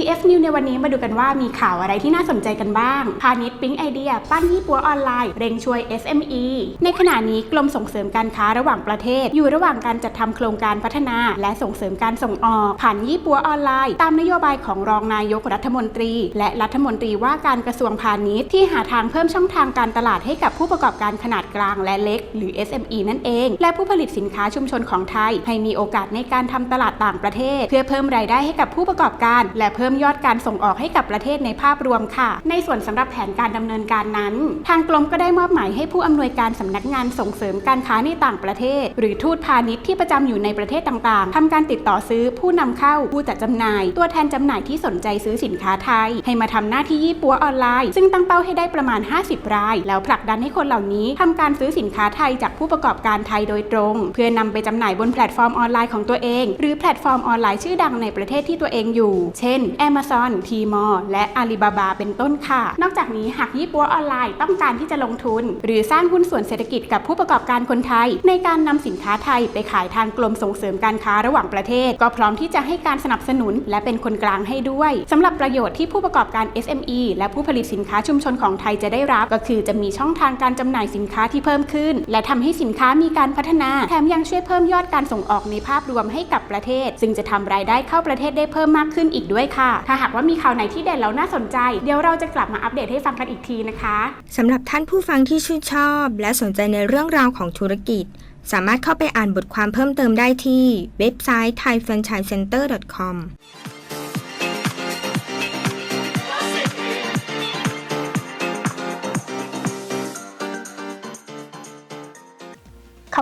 TF New ในวันนี้มาดูกันว่ามีข่าวอะไรที่น่าสนใจกันบ้าง พาณิชย์ปิ๊งไอเดีย ปั้นยี่ปัวออนไลน์ เร่งช่วย SME ในขณะนี้กรมส่งเสริมการค้าระหว่างประเทศ อยู่ระหว่างการจัดทำโครงการพัฒนา และส่งเสริมการส่งออก ผ่านยี่ปัวออนไลน์ ตามนโยบายของรองนายกรัฐมนตรี และรัฐมนตรีว่าการกระทรวงพาณิชย์ที่หาทางเพิ่มช่องทางการตลาดให้กับผู้ประกอบการขนาดกลางและเล็ก หรือ SME นั่นเอง และผู้ผลิตสินค้าชุมชนของไทย ให้มีโอกาสในการทำตลาดต่างประเทศ เพื่อเพิ่มรายได้ให้กับผู้ประกอบการ และเพิ่มยอดการส่งออกให้กับประเทศในภาพรวมค่ะ ในส่วนสำหรับแผนการดำเนินการนั้น ทางกรมก็ได้มอบหมายให้ผู้อำนวยการสำนักงานส่งเสริมการค้าในต่างประเทศ หรือทูตพาณิชย์ที่ประจำอยู่ในประเทศต่างๆทำการติดต่อซื้อผู้นำเข้าผู้จัดจำหน่าย ตัวแทนจำหน่ายที่สนใจซื้อสินค้าไทย ให้มาทำหน้าที่ยี่ปัวออนไลน์ ซึ่งตั้งเป้าให้ได้ประมาณ 50 ราย แล้วผลักดันให้คนเหล่านี้ทำการซื้อสินค้าไทยจากผู้ประกอบการไทยโดยตรง เพื่อนำไปจำหน่ายบนแพลตฟอร์มออนไลน์ของตัวเอง หรือแพลตฟอร์มออนไลน์ชื่อดังในประเทศที่ตัวเองอยู่ เช่น Amazon, Tmall และ Alibaba เป็นต้นค่ะ นอกจากนี้หากยี่ปัวออนไลน์ต้องการที่จะลงทุน หรือสร้างหุ้นส่วนเศรษฐกิจกับผู้ประกอบการคนไทย ในการนำสินค้าไทยไปขายทางกรมส่งเสริมการค้าระหว่างประเทศ ก็พร้อมที่จะให้การสนับสนุน และเป็นคนกลางให้ด้วยสำหรับประโยชน์ที่ผู้ประกอบการ SME และผู้ผลิตสินค้าชุมชนของไทยจะได้รับ ก็คือจะมีช่องทางการจำหน่ายสินค้าที่เพิ่มขึ้น และทำให้สินค้ามีการพัฒนา แถมยังช่วยเพิ่มยอดการส่งออกในภาพรวมให้กับประเทศ ซึ่งจะทำรายได้เข้าประเทศได้เพิ่มมากขึ้นอีกด้วยค่ะถ้าหากว่ามีข่าวไหนที่เด่นแล้วน่าสนใจ เดี๋ยวเราจะกลับมาอัปเดตให้ฟังกันอีกทีนะคะสำหรับท่านผู้ฟังที่ชื่นชอบ และสนใจในเรื่องราวของธุรกิจ สามารถเข้าไปอ่านบทความเพิ่มเติมได้ที่เว็บไซต์ thaifranchisecenter.com